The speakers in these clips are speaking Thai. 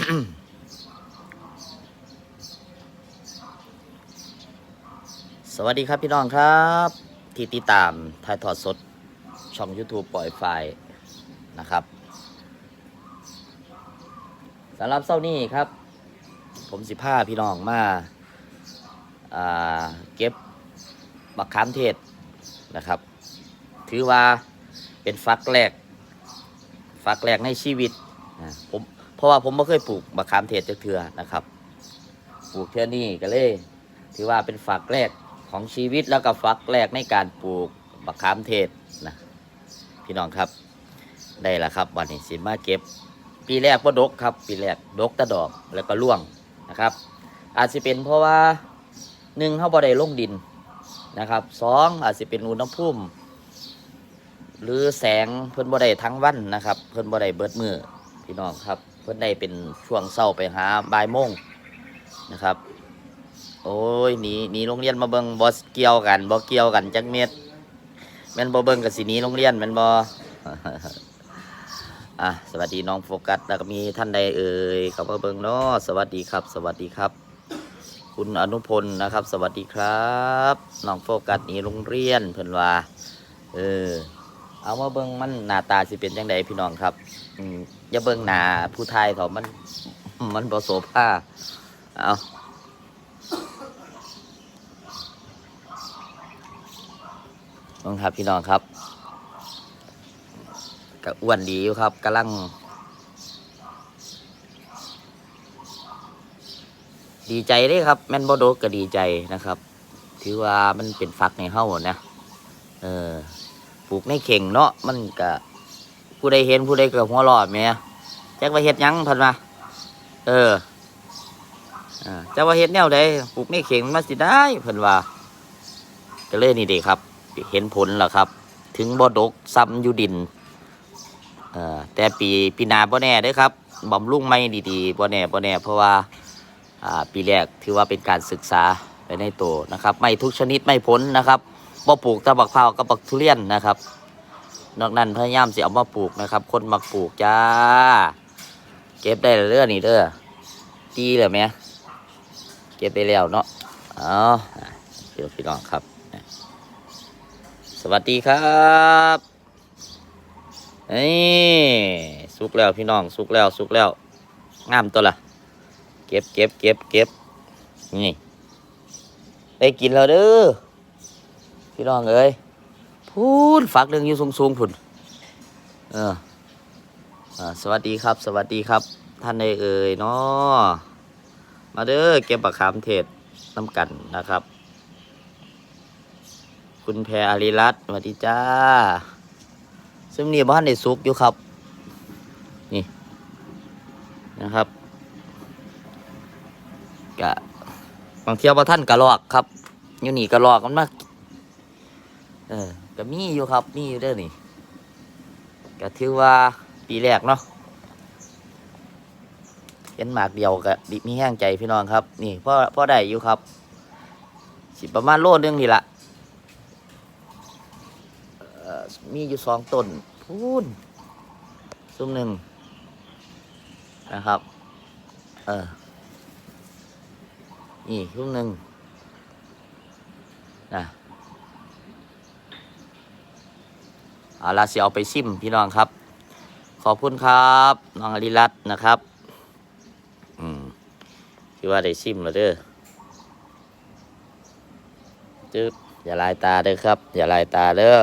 สวัสดีครับพี่น้องครับ ที่ติดตามถ่ายทอดสด ช่อง YouTube ปล่อยไฟล์นะครับสำหรับเช้านี้ครับ ผมสิผ้าพี่น้องมาาเก็บบักขามเทศนะครับ ถือว่าเป็นฟักแรกฟักแรกในชีวิตผม เพราะว่าผมไม่เคยปลูกบักขามเทศจักเทือนะครับ ปลูกเทือนี้ก็เลย ถือว่าเป็นฝักแรกของชีวิตแล้วก็ฝักแรกในการปลูกบักขามเทศนะพี่น้องครับได้แล้วครับวันนี้สิมาเก็บ ปีแรกก็ดกครับ ปีแรกดกตะดอกแล้วก็ร่วงนะครับ อาจจะเป็นเพราะว่าหนึ่งเขาบ่ได้ลงดินนะครับสองอาจจะเป็นอุณหภูมิหรือแสงเพิ่นบ่ได้ทั้งวันนะครับ เพิ่นบ่ได้เบิดมือพี่น้องครับ เพิ่นได้เป็นช่วงเช้าไปหาบ่ายโมงนะครับ โอ้ยหนีหนีโรงเรียนมาเบิงบ่เกี่ยวกันบ่เกี่ยวกันจักเม็ดแม่นบ่เบิงกับสิหนีโรงเรียนแม่นบ่อะสวัสดีน้องโฟกัสแล้วก็มีท่านใดเอ่ยเข้ามาเบิงเนาะสวัสดีครับ สวัสดีครับ คุณอนุพลนะครับ สวัสดีครับน้องโฟกัสหนีโรงเรียนเพิ่นว่าเออเอามาเบิงมันหน้าตาสิเป็นจังไดพี่น้องครับอืม อย่าเบิ่งหน้าผู้ชายเขามัน มันบ่โสภาเอาลองครับพี่น้องครับก็อ้วนดีอยู่ครับกำลัง ดีใจเด้ครับ แม่นบ่โดกก็ดีใจนะครับ ถือว่ามันเป็นฟักในเฮ้านะเออปลูกในเข่งเนาะมันก็ ผู้ใดเห็นผู้ใดเกิดหัวเรอดแม่จักว่าเฮ็ดยังพันมาเออจักว่าเฮ็ดแนวใดปลูกในเข่งมันมาสิได้เพิ่นว่าก็เลยนี่เด็ครับ เห็นผลแล้วครับ ถึงบ่ดกซ้ำอยู่ดินเอ่อแต่ปีปีนาบ่แน่เด้ครับบำรุงไม่ดีๆบ่แน่บ่แน่ เพราะว่าอ่าปีแรกถือว่าเป็นการศึกษาไปในตัวนะครับ ไม่ทุกชนิดไม่พ้นนะครับบ่ปลูกตะบักพร้ากับบักทุเรียนนะครับ นอกนั้นพยายามสิเอามาปลูกนะครับ คนมักปลูกจ้า เก็บได้เรื่อนี่เด้อตีเลยไหมเก็บไปแล้วเนาะเอาเดี๋ยวพี่น้องครับ สวัสดีครับนี่สุกแล้วพี่น้องสุกแล้วสุกแล้วงามตัวละเก็บเก็บเก็บเก็บนี่ได้กินแล้วเด้อพี่น้องเอ้ย พูนฝักหนึ่องอยู่สูงๆพุ่นเอออ่าสวัสดีครับ สวัสดีครับ ท่านใดเอ่ยเนาะมาเด้อเก็บบักขามเทศน้ำกันนะครับ คุณแพรอารีรัตสวัสดีจ้าซึ่งนี่บ้านในซุกอยู่ครับ นี่นะครับกะบางเที่ยวพระท่านกะลอกครับอยู่นี่กะลอกมันมาก เออก็มีอยู่ครับ มีอยู่เด้อนี่ก็ถือว่าปีแรกเนาะเห็นหมากเดียวกะดิมีแห้งใจพี่น้องครับ นี่พ่อพ่อได้อยู่ครับ สิประมาณโลนึงนี่ละมีอยู่สองต้นพูนซุ้มหนึ่งนะครับ เออ นี่ลูกหนึ่งนะเอาละสิเอาไปซิมพี่น้องครับ ขอบคุณครับน้องอริรัตนะครับ อืมที่ว่าได้ซิมแล้วเด้อจึ๊บอย่าลายตาเด้อครับ อย่าลายตาเด้อ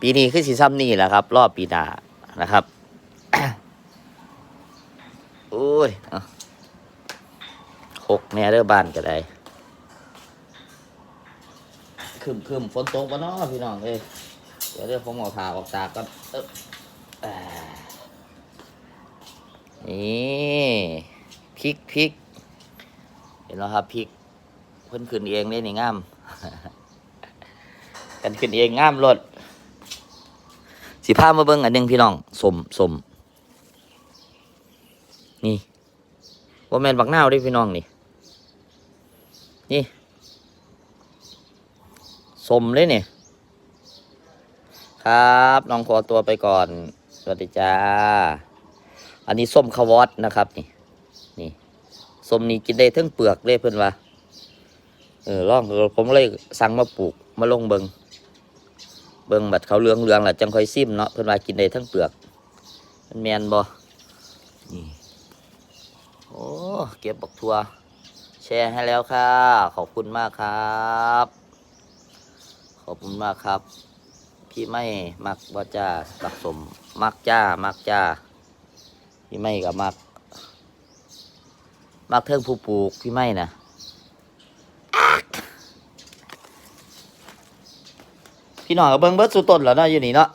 ปีนี้คือสีซ้ำนี่แหละครับ รอบปีหน้านะครับโอ้ยหกแน่เด้อบ้านก็ได้คืมคืมฝนตกวะเนาะพี่น้องเอ้ ดี๋ยวเดี๋ยวผมเอาผ่าออกตากก่อนเอ๊บอ่านี่พริกพริกเห็นแล้วครับพริกเพิ่นขึ้นเองเลยนี่งามกันขึ้นเองงามรถสิพามาเบิ่งอันหนึ่งพี่น้องสมสมนี่ว่าแมนบักนาวเด้พี่น้องนี่นี่สมเลยเนี่ย ครับน้องขอตัวไปก่อน สวัสดีจ้า อันนี้ส้มคาวอสนะครับนี่ นี่ส้มนี่กินได้ทั้งเปลือกเลยเพิ่อนว่าเออลองผมเลยสั่งมาปลูกมาลงเบิงเบิงบัดเขาเลืองเลืองแหละจังค่อยซิมเนาะเพิ่อนว่ากินได้ทั้งเปลือกมันแมนบ่นี่โอ้เก็บบักทัวแชร์ให้แล้วค่ะ ขอบคุณมากครับ ขอบคุณมากครับ พี่ไม่มักว่าจ้าสักสม มักจ้า มักจ้าพี่ไม่กับมัก มักเทิงผู้ปลูกพี่ไม่นะพี่น้องก็เบิ้งเบิดสุต้นแล้วเนาะอยู่นี่เนาะ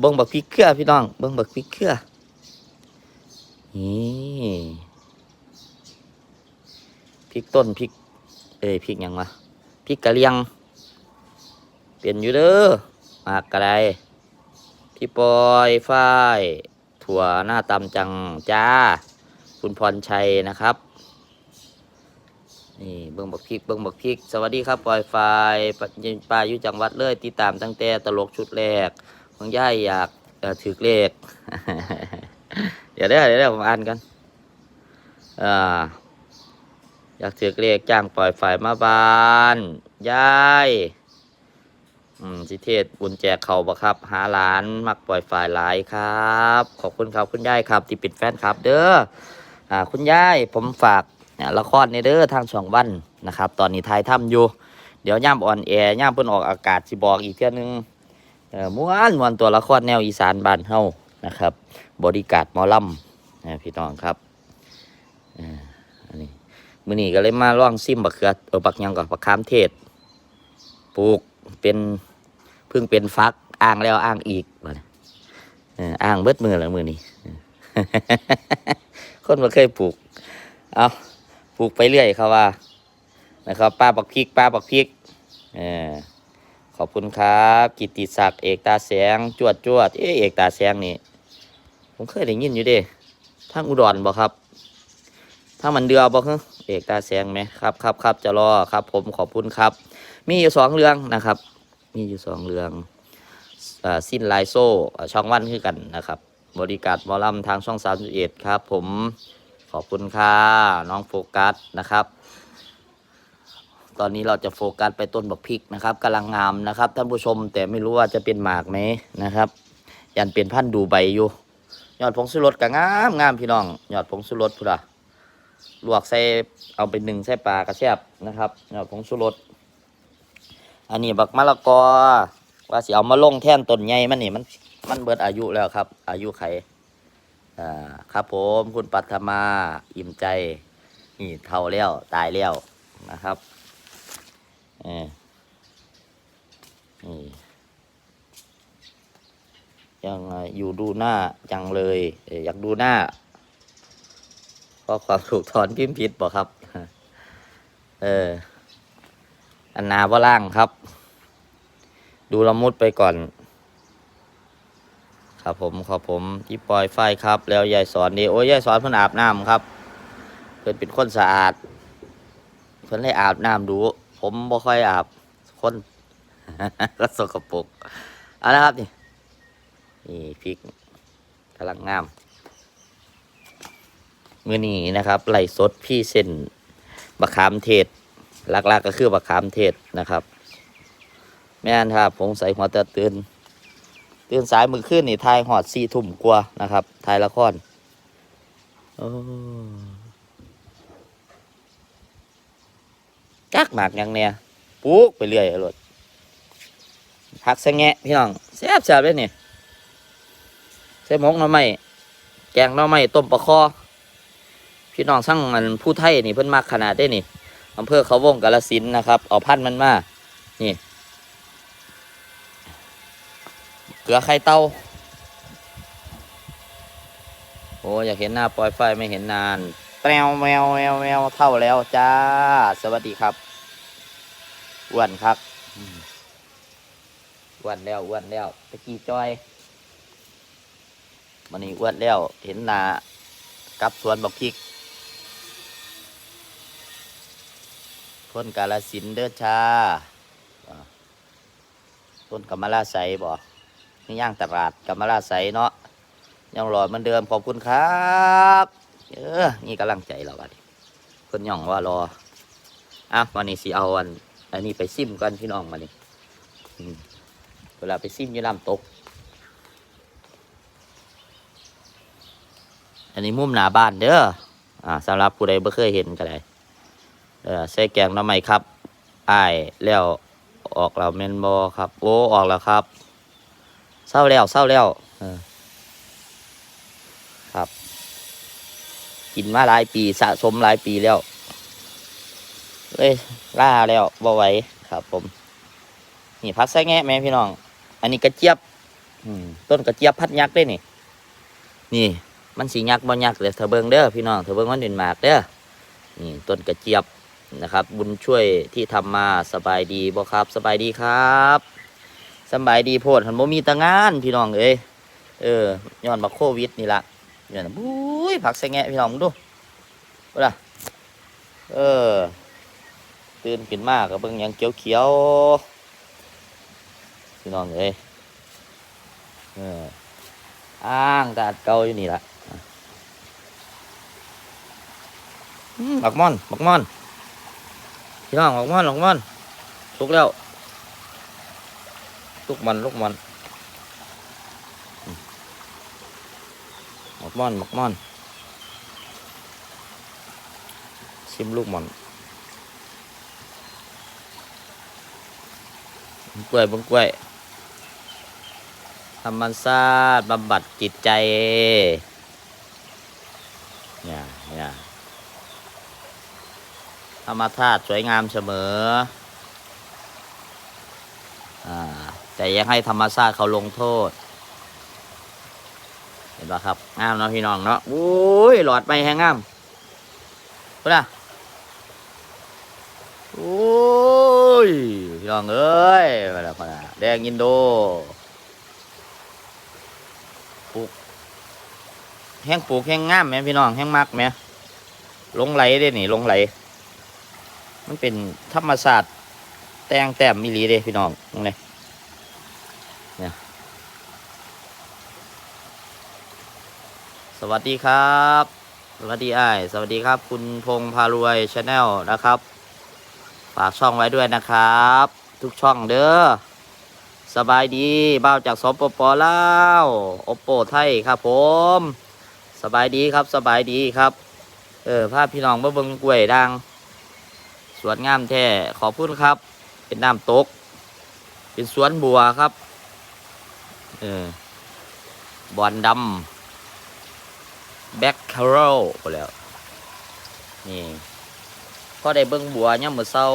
เบิ้งบักพริกเครือพี่น้อง เบิ้งบักพริกเครือนี่พริกต้นพริก เอ้ยพริกยังวะพริกกะเหรียง เปลี่ยนอยู่เด้อมากกระไดพี่ปอยฝ้ายถั่วหน้าตำจังจ้า คุณพรชัยนะครับ นี่เบิ้งบักพริกเบิ้งบักพริก สวัสดีครับปอยฝ้ายปปลาอยู่จังหวัดเลยติดตามตั้งแต่ตลกชุดแรกบางย่ายอยากถือเลขเดี๋ยวได้เดี๋ยวได้ผมอ่านกันอ่าอยากถือเลขจ้างปล่อยฝ่ายมาบานยาย อืมสิเทศบุญแจกเขาบ่ครับ หาหลานมักปล่อยฝ่ายหลายครับ ขอบคุณครับคุณยายครับ ที่ปิดแฟนครับ เด้ออ่าคุณยายผมฝากเนี่ยละครในเด้อทางช่องวันนะครับ ตอนนี้ถ่ายทำอยู่ เดี๋ยวย่ามอ่อนแอย่ามเพิ่นออกอากาศสิบอกอีกเที่ยนึงเอ่อม้วนมวนตัวละครแนวอีสานบ้านเฮานะครับ บริการหมอลำนะพี่น้องครับอันนี้มื้อนี้ก็เลยมาล่องซิมบักเขือเออบักยังก่อนบักขามเทศปลูก เป็นเพิ่งเป็นฟักอ่างแล้วอ่างอีกบัดนี้เอออ่างเบิดมือแล้วมือนี้คนมาเคยปลูก เอาปลูกไปเรื่อยเขาว่า นะครับป้าบักพริกป้าบักพริกเออขอบคุณครับ กิตติศักดิ์เอกตาแสง จวดจวดเอะเอกตาแสงนี่ ผมเคยได้ยินอยู่เด้ทางอุดรบ่ครับ ถ้ามันเดือบอกเอกตาแสงไหมครับครับครับจะรอครับ ผมขอบคุณครับ มีอยู่สองเรื่องนะครับ มีอยู่สองเรื่องอสิ้นลายโซ่ช่องวันคือกันนะครับ บริการมอลำทางช่องสามสิบเอ็ดครับ ผมขอบคุณค่ะน้องโฟกัสนะครับตอนนี้เราจะโฟกัสไปต้นบักพริกนะครับกำลังงามนะครับท่านผู้ชมแต่ไม่รู้ว่าจะเป็นหมากไหมนะครับ ยันเป็นพันธุ์ดูใบอยู่ ยอดผงสุรสก็งามงามพี่น้อง ยอดผงสุรสพุ่นละ ลวกใส่เอาไปหนึ่งใส่ปลากระแซบนะครับผงชูรสอันนี้บักมะละกอว่าสิเอามาลงแท่นต้นใหญ่มันนี่มันมันเบิดอายุแล้วครับ อายุไขอ่าครับผมคุณปัทมาอิ่มใจนี่เท่าแล้วตายแล้วนะครับเออนี่ยังอยู่ดูหน้าจังเลยอยากดูหน้า ข้อความถูกถอนพิมพ์ผิดบอกครับ เออ อันนาว่าล่างครับ ดูละมุดไปก่อน ครับผมครับผมที่ปล่อยไฟครับ แล้วยายสอนดีโอ้ยยายสอนเพิ่นอาบน้ำครับ เพิ่นเป็นคนสะอาด เพิ่นให้อาบน้ำดู ผมบ่ค่อยอาบ คนก็สกปรกเอาละครับนี่นี่พริกกำลังงาม มื่อนี้นะครับไหลสดพี่เส้นบักขามเทศหลักๆกก็คือบักขามเทศนะครับ แม่นครับผมใส่หัวเตอตื่นตื่นสายมือขึ้นนี่ทายหอดสี่ทุ่มกว่านะครับทายละครจักหมากยังเนี่ยปลูกไปเรื่อยรถผักสะแงะพี่น้องแซ่บแซ่บเลยนี่ใส่หมกหน่อไม้แกงหน่อไม้ต้มปลาคอ พี่น้องสั่งมันผู้ไทยนี่เพิ่นมากขนาดได้นี่อำเภอเขาวงกาลสินนะครับ เอาพันมันมา นี่ เกลือไข่เต้า โอ้อยากเห็นหน้าปล่อยไฟไม่เห็นนานแมวแมวแมวแมวเท่าแล้วจ้า สวัสดีครับอ้วนครับอ้วนแล้วอ้วนแล้วตะกี้จอยมันนี้อ้วนแล้ว เห็นหน้ากับสวนบักพริก คนกาลสินเด้อชาต้นกำมะลาใสบ่นี่ย่างตลาดกำมะลาใสเนาะยังรอเหมือนเดิมขอบคุณครับเออนี่กำลังใจเราบัดนี้เพิ่นย่องว่ารออะวันนี้สิเอาอันอันนี้ไปซิมกันพี่น้องมานี่เวลาไปซิมยู่น้ำตก อันนี้มุมหน้าบ้านเด้ออ่าสำหรับผู้ใดบ่เคยเห็นก็ได้ เออใส่แกงหน้ำไม้ครับอ้ายแล้วออกแล้วแม่นบ่ครับ โอ้ออกแล้วครับเศร้าแล้วเศร้าแล้วเออครับ กินมาหลายปีสะสมหลายปีแล้วเอ้ยล่าแล้วบ่ไหวครับ ผม นี่พักใส่แงะแม่พี่น้อง อันนี้กระเจี๊ยบอืมต้นกระเจี๊ยบพัดยักษ์ด้วยนี่ นี่ มันสียักษ์บ่ยักษ์เลยเธอเบิงเด้อพี่น้องเธอเบิงมันเด่นมากเด้อนี่ต้นกระเจี๊ยบ นะครับ บุญช่วยที่ทำมาสบายดีบ่ครับสบายดีครับสบายดีโพดหันบ่มีตางานพี่น้องเอ้ยเออย้อนมาโควิดนี่ละเนี่ยนบุ้ยผักใส่แงพี่น้องดูว่าล่ะเออ ตื่นขึ้นมากก็เบิ่งยังเขียวๆพี่น้องเอ้ยเอออ้างตาเก่าอยู่นี่ละอืมบักม่อนบักม่อน พี่น้องบักม่อนบักม่อนสุกแล้วลูกมันลูกมันอืมบักม่อนบักม่อนชิมลูกมันบังกล้วยบังกล้วยธรรมชาติบำบัดจิตใจเนี่ยเนี่ย ธรรมธาตุสวยงามเสมออแต่ยังให้ธรรมชาติเขาลงโทษ เห็นปะครับงามเนาะพี่น้องเนาะโอ้ยหลอดไปแห้งงามพูดนะโอ้ยพี่น้องเอ้ยมาแล้วมาแล้วแดงอินโดปลูกแห้งปลูกแห้งงามไหมพี่น้องแห้งมักไหมลงไหลเด้หนี่หลงไหล มันเป็นธรรมศาสตร์แต่งแต้มมิลีเด้พี่น้องตรงนี้เนี่ยสวัสดีครับ สวัสดีไอ้สวัสดีครับ คุณพงพารวยชาแนลนะครับ ฝากช่องไว้ด้วยนะครับ ทุกช่องเด้อสบายดีบ้าวจากสปปลาวโอปโปไทยครับผม สบายดีครับสบายดีครับ เออภาพพี่น้องเบิ่งกล้วยดัง สวนงามแท้ขอบคุณครับ เป็นน้ำตก เป็นสวนบัวครับ เออบอนดำแบ็คคาร์โรไปแล้ว นี่พอได้เบิ้งบัวเนี่ยามมือเศร้า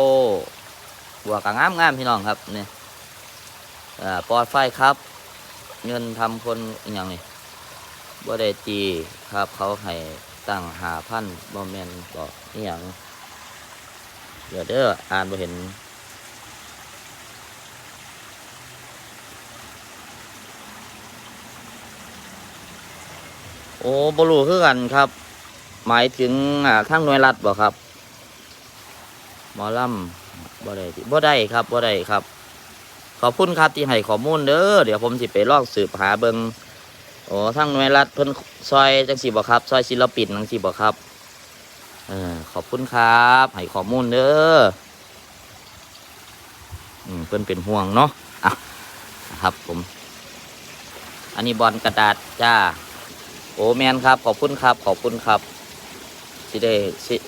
บัวกงามงามๆพี่น้องครับนี่อ่าปลอดไฟครับ เงินทำคนอย่างนี้บ่ได้ตีครับ เขาให้ตั้งหาพันบ่แมนบอกอย่าง เดี๋ยวเด้ออ่านบ่เห็น โอ้บรูคือกันครับ หมายถึงอ่าทางหน่วยรัฐบ่ครับ หมอลำบ่ได้ติบ่ได้ครับบ่ได้ครับ ขอบคุณครับที่ให้ข้อมูลเด้อเดี๋ยวผมสิไปลองสืบหาเบิงโอ้ทางหน่วยรัฐเพิ่นซอยจังซี่บ่ครับ ซอยศิลปินจังซี่บ่ครับ ขอบคุณครับให้ข้อมูลเด้ออืมเพิ่อนเป็นห่วงเนาะอะครับผม อันนี้บอลกระดาษจ้า โอ้แมนครับ ขอบคุณครับ ขอบคุณครับสิได้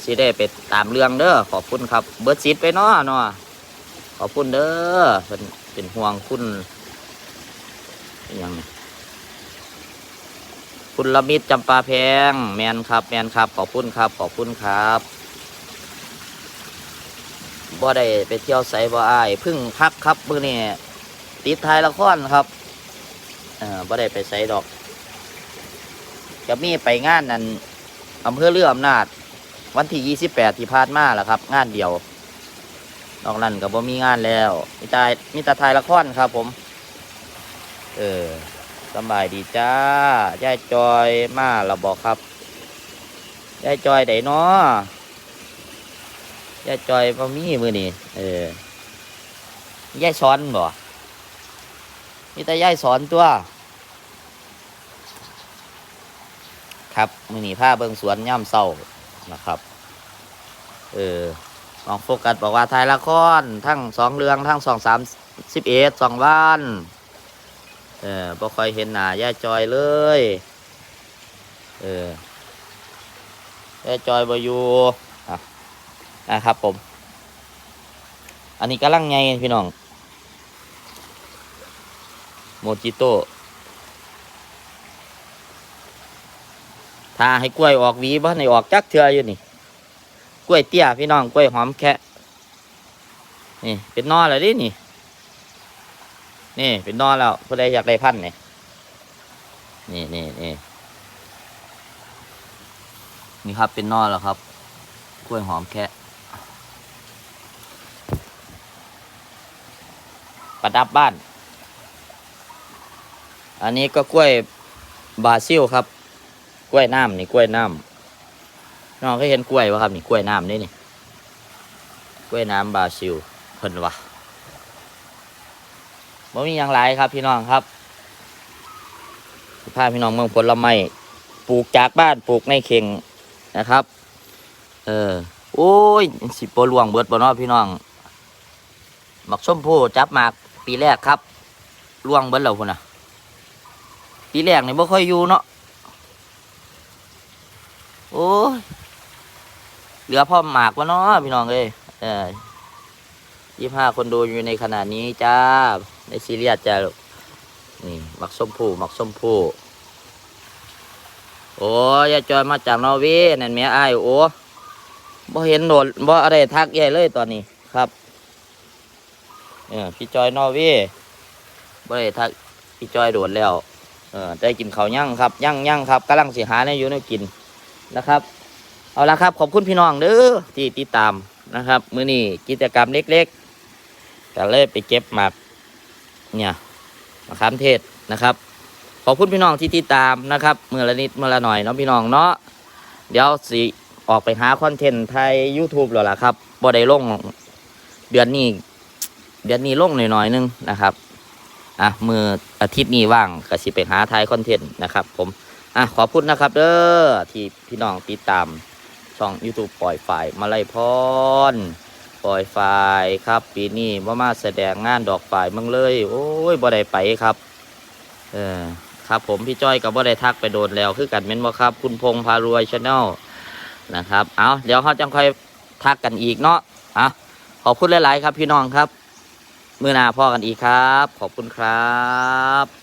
สิได้ไปตามเรื่องเด้อขอบคุณครับ เบิร์ดซิดไปเนาะเนาะขอบคุณเด้อเป็นเป็นห่วงคุณยังไง คุณละมิตรจำปาแพง แมนครับ แมนครับ ขอบคุณครับ ขอบคุณครับบ่ได้ไปเที่ยวไสบ่อายพึ่งพักครับมื้อนี้ติดท้ายละครครับเออบ่ได้ไปไสดอก จะมีไปงานนั้นอำเภอเรืออำนาจวันที่ยี่สิบแปดที่ผ่านมาแหละครับ งานเดียวนอกนั้นก็บ่มีงานแล้วมีตายมีตาทายละครครับ ผม เออ สบายดีจ้ายายจอยมาเราบอกครับยายจอยไดเนาะยายจอยบ่มีมือนี่เออยายสอนบ่มีแต่ยายสอนตัว ครับมือนีผ้าเบิงสวนย่ำเศร้านะครับ เออลองโฟกัสบอกว่าถ่ายละครทั้งสองเรื่องทั้งสองสามสิบเอ็ดสองวัน เออบ่ค่อยเห็นหน้าย่าจอยเลย เออย่าจอยบอยู่อะนะครับผม อันนี้กำลังไงพี่น้อง โมจิโต้ถ้าให้กล้วยออกวีบ่ในออกจักเทืออยู่นี่ กล้วยเตี้ยพี่น้อง กล้วยหอมแคะนี่ เป็นนอแล้วดินี่ นี่เป็นนอแล้วผู้ใดอยากได้พันนี่นี่นี่นี่นี่ครับเป็นนอแล้วครับ กล้วยหอมแคะประดับบ้าน อันนี้ก็กล้วยบาซิลครับ กล้วยน้ำนี่กล้วยน้ำน้องก็เห็นกล้วยวะครับ นี่กล้วยน้ำนี่นี่ กล้วยน้ำบาซิลเพิ่นวะ บ่มีอย่างไรครับพี่น้องครับพาพี่น้องเมืองผลไม้ปลูกจากบ้านปลูกในเข่งนะครับ เออโอ้ยสิบโปลวงเบิดบ่นาะพี่น้องหมักส้มผู้จับหมากปีแรกครับล่วงเบิดแล้วพุ่นน่ะปีแรกนี่บ่ค่อยอยู่เนาะโอ้ยเหลือพ่อหมากวะเนาะพี่น้องเอ้ยเออยี่ห้าคนดูอยู่ในขณะนี้จ้า ในซีเรียสจ้าลูกนี่หมักส้มผู้หมักส้มผู้โอ้ยายจอยมาจากนอร์เวย์นั่นแม่อ้โอ้บ่เห็นโดดบ่อะไรทักใหญ่เลยตอนนี้ครับเออพี่จอยนอร์เวย์บ่ได้ทักพี่จอยโดดแล้วเออได้กินเขาวย่างครับย่างย่างครับกำลังสิหาในอยู่ในกินนะครับ เอาละครับขอบคุณพี่น้องเด้อที่ติดตามนะครับ มื้อนี้กิจกรรมเล็กๆแต่เลยไปเก็บหมาก เนี่ยมะขามเทศนะครับ ขอบคุณพี่น้องที่ติดตามนะครับเมื่อละนิดเมื่อละหน่อยเนาะพี่น้องเนาะเดี๋ยวสิออกไปหาคอนเทนต์ไทย YouTube แล้วล่ะครับบ่ได้ลงเดือนนี้ เดือนนี้ลงหน่อยๆนึงนะครับอะมืออาทิตย์นี้ว่างก็สิไปหาไทยคอนเทนต์นะครับ ผมอะขอบคุณนะครับเด้อที่พี่น้องติดตามช่อง YouTube ปล่อยฝ่ายมาไล่พร ปล่อยฝ่ายครับ ปีนี้ว่ามาแสดงงานดอกฝ่ายมึงเลย โอ้ยบ่ได้ไปครับ เออครับผมพี่จ้อยกับบ่ได้ทักไปโดนแล้ว คือกันเม้นบ่ครับ คุณพงษ์พารวยชาแนลนะครับ เอาเดี๋ยวเขาจังค่อยทักกันอีกเนาะอะขอบคุณหลาย ๆ ครับพี่น้องครับ มือหน้าพ่อกันอีกครับ ขอบคุณครับ